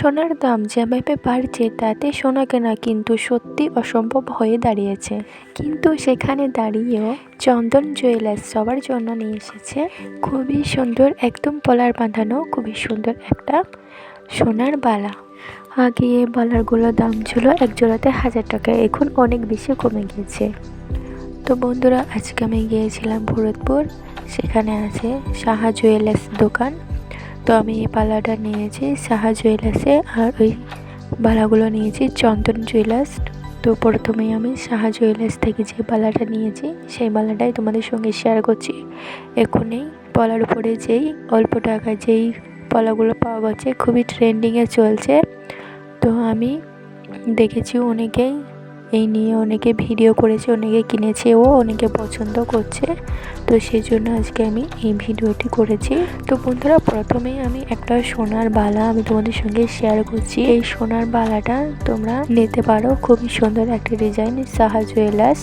সোনার দাম যেভাবে বাড়ছে, তাতে সোনা কেনা কিন্তু সত্যি অসম্ভব হয়ে দাঁড়িয়েছে। কিন্তু সেখানে দাঁড়িয়েও চন্দন জুয়েলার্স সবার জন্য নিয়ে এসেছে। খুবই সুন্দর একদম পলার বাঁধানো, খুবই সুন্দর একটা সোনার বালা। আগে এই বালারগুলোর দাম ছিল এক জোড়াতে হাজার টাকা, এখন অনেক বেশি কমে গিয়েছে। তো বন্ধুরা, আজকে আমি গিয়েছিলাম ভরতপুর। সেখানে আছে সাহা জুয়েলার্স দোকান। তো আমি এই পালাটা নিয়েছি, সাহা জুয়েলার্সে আর ওই বালাগুলো নিয়েছি, চন্দন জুয়েলার্স তো প্রথমেই আমি সাহা জুয়েলার্স থেকে যে বালাটা নিয়েছি, সেই বালাটাই তোমাদের সঙ্গে শেয়ার করছি। এখনই পলার উপরে যেই অল্প টাকায় যেই পলাগুলো পাওয়া যাচ্ছে খুবই ট্রেন্ডিংয়ে চলছে। তো আমি দেখেছি অনেকেই এই নিয়ে অনেকে ভিডিও করেছে, অনেকে কিনেছে, ও অনেকে পছন্দ করছে। তো সেই জন্য আজকে আমি এই ভিডিওটি করেছি। তো বন্ধুরা, প্রথমেই আমি একটা সোনার বালা আমি তোমাদের সঙ্গে শেয়ার করছি। এই সোনার বালাটা তোমরা নিতে পারো। খুবই সুন্দর একটা ডিজাইন সাহা জুয়েলার্স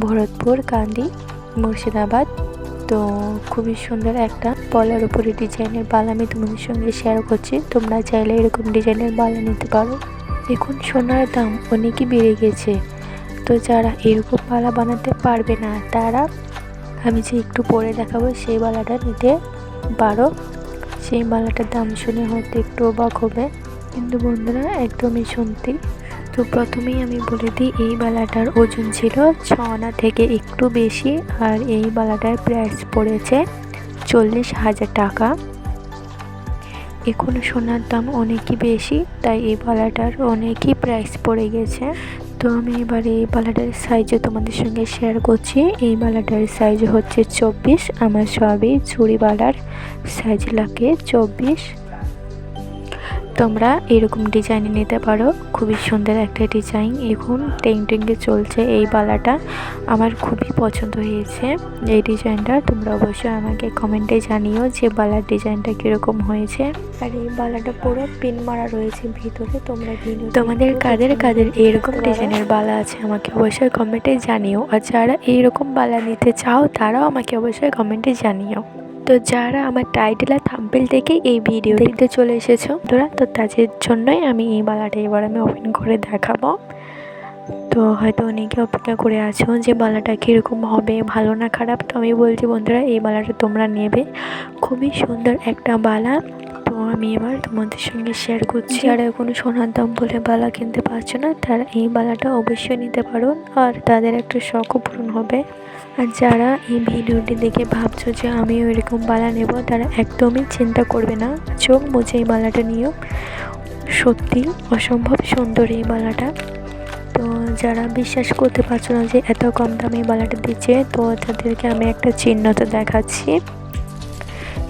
ভরতপুর, কান্দি, মুর্শিদাবাদ। তো খুবই সুন্দর একটা পলার উপরে ডিজাইনের বালা আমি তোমাদের সঙ্গে শেয়ার করছি। তোমরা চাইলে এরকম ডিজাইনের বালা নিতে পারো। এখন সোনার দাম অনেকই বেড়ে গেছে। তো যারা এরকম বালা বানাতে পারবে না, তারা আমি যে একটু পরে দেখাবো, সেই বালাটা নিতে পারো। সেই বালাটার দাম শুনে হয়তো একটু অবাক হবে। কিন্তু বন্ধুরা, একদমই শুনতে তো প্রথমেই আমি বলে দিই, এই বালাটার ওজন ছিল ছ আনা থেকে একটু বেশি, আর এই বালাটার প্রাইস পড়েছে চল্লিশ হাজার টাকা। এখন সোনার দাম অনেকই বেশি, তাই এই বালাটার অনেকই প্রাইস পড়ে গেছে। তো আমি এবারে এই বালাটার সাইজও তোমাদের সঙ্গে শেয়ার করছি। এই বালাটার সাইজ হচ্ছে চব্বিশ, আমার সবই চুড়ি বালার সাইজ লাগে চব্বিশ। তোমরা এরকম ডিজাইন নিতে পারো। খুবই সুন্দর একটা ডিজাইন এখন টেংটিংয়ে চলছে এই বালাটা। আমার খুবই পছন্দ হয়েছে এই ডিজাইনটা তোমরা অবশ্যই আমাকে কমেন্টে জানিও যে বালার ডিজাইনটা কীরকম হয়েছে। আর এই বালাটা পুরো পিন মারা রয়েছে ভিতরে। তোমরা তোমাদের কাদের কাদের এরকম ডিজাইনের বালা আছে আমাকে অবশ্যই কমেন্টে জানিও। আর যারা এইরকম বালা নিতে চাও তারাও আমাকে অবশ্যই কমেন্টে জানিও। তো যারা আমার টাইটেল আর থাম্পেল থেকে এই ভিডিও দেখতে চলে এসেছ তোরা তো তাদের জন্যই আমি এই বালাটা এবার আমি ওপেন করে দেখাবো। তো হয়তো অনেকে অপেক্ষা করে আছো যে বালাটা কীরকম হবে ভালো না খারাপ? তো আমি বলছি বন্ধুরা এই বালাটা তোমরা নেবে। খুবই সুন্দর একটা বালা তো আমি এবার তোমাদের সঙ্গে শেয়ার করছি। যারা কোনো সোনার দাম বলে বালা কিনতে পারছ না তারা এই বালাটা অবশ্যই নিতে পারো। আর তাদের একটা শখও পূরণ হবে। আর যারা এই ভিডিওটি দেখে ভাবছ যে আমিও এরকম বালা নেব, তারা একদমই চিন্তা করবে না। চোখ মুছে এই বালাটা নিও। সত্যি অসম্ভব সুন্দর এই বালাটা। তো যারা বিশ্বাস করতে পারছ না যে এত কম দামে এই বালাটা দিচ্ছে, তো তাদেরকে আমি একটা চিহ্ন তো দেখাচ্ছি।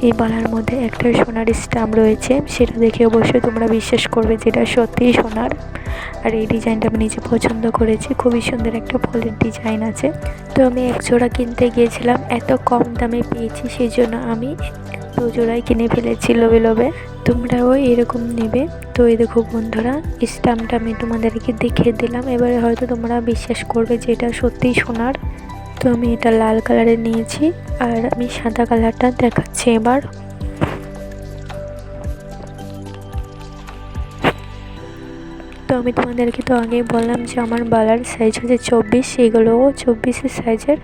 এই বালার মধ্যে একটা সোনার স্টাম্প রয়েছে, সেটা দেখে অবশ্যই তোমরা বিশ্বাস করবে যেটা সত্যিই সোনার। আর এই ডিজাইনটা আমি নিজে পছন্দ করেছি। খুবই সুন্দর একটা ফলের ডিজাইন আছে। তো আমি এক জোড়া কিনতে গিয়েছিলাম, এত কম দামে পেয়েছি সেই জন্য আমি দু জোড়াই কিনে ফেলেছি লোভে লোবে তোমরাও এরকম নেবে। তো এই দেখো বন্ধুরা স্টাম্পটা আমি তোমাদেরকে দেখিয়ে দিলাম। এবারে হয়তো তোমরা বিশ্বাস করবে যে এটা সত্যিই সোনার। তো আমি এটা লাল কালারের নিয়েছি, আর আমি সাদা কালারটা দেখাচ্ছি এবার। তো আমি তোমাদেরকে তো আগেই বললাম যে আমার বালার সাইজ হচ্ছে চব্বিশ। এগুলোও চব্বিশের সাইজের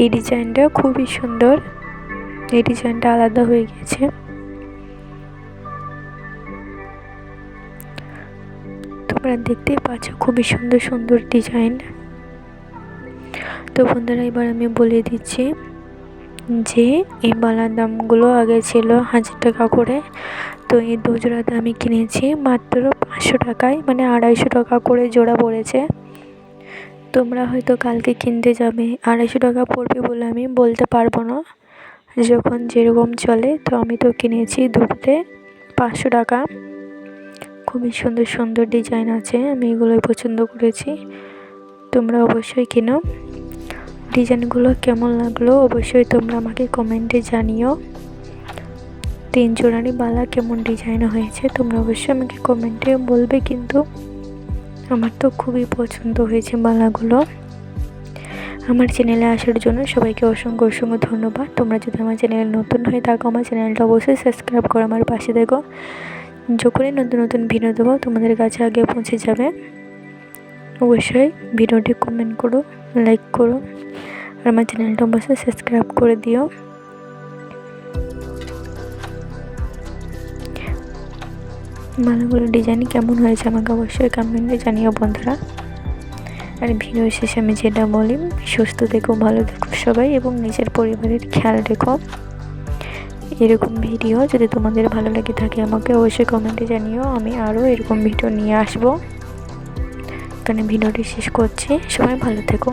এই ডিজাইনটা খুবই সুন্দর। এই ডিজাইনটা আলাদা হয়ে গেছে তোমরা দেখতেই পাচ্ছ খুবই সুন্দর সুন্দর ডিজাইন। তো বন্ধুরা, এবার আমি বলে দিচ্ছি যে এই মালার দামগুলো আগে ছিল হাজার টাকা করে, তো এই দু জোড়াতে আমি কিনেছি মাত্র পাঁচশো টাকায় মানে আড়াইশো টাকা করে জোড়া পড়েছে। তোমরা হয়তো কালকে কিনতে যাবে, আড়াইশো টাকা পড়বে বলে আমি বলতে পারব না। যখন যেরকম চলে, তো আমি তো কিনেছি দুটোতে পাঁচশো টাকা। খুবই সুন্দর সুন্দর ডিজাইন আছে, আমি এগুলোই পছন্দ করেছি। তোমরা অবশ্যই কিনো। ডিজাইনগুলো কেমন লাগল অবশ্যই তোমরা আমাকে কমেন্টে জানিও। তিন জোড়ারই বালা কেমন ডিজাইন হয়েছে তোমরা অবশ্যই আমাকে কমেন্টে বলবে কিন্তু আমার তো খুবই পছন্দ হয়েছে বালাগুলো। আমার চ্যানেলে আসার জন্য সবাইকে অসংখ্য অসংখ্য ধন্যবাদ। তোমরা যদি আমার চ্যানেলে নতুন হয়ে থাকো, আমার চ্যানেলটা অবশ্যই সাবস্ক্রাইব করো আমার পাশে দেখো। যখনই নতুন নতুন ভিডিও দেবো, তোমাদের কাছে আগে পৌঁছে যাবে। অবশ্যই ভিডিওটি কমেন্ট করো লাইক করো, আর আমার চ্যানেলটা অবশ্যই সাবস্ক্রাইব করে দিও। মালাগুলো ডিজাইন কেমন হয়েছে আমাকে অবশ্যই কমেন্টে জানিও বন্ধুরা। আর ভিডিও শেষে আমি যেটা বলি, সুস্থ থেকো, ভালো থেকো সবাই এবং নিজের পরিবারের খেয়াল রেখো। এরকম ভিডিও যদি তোমাদের ভালো লাগে থাকে আমাকে অবশ্যই কমেন্টে জানিও, আমি আরও এরকম ভিডিও নিয়ে আসব। এখানে ভিডিওটি শেষ করছি। সবাই ভালো থেকো।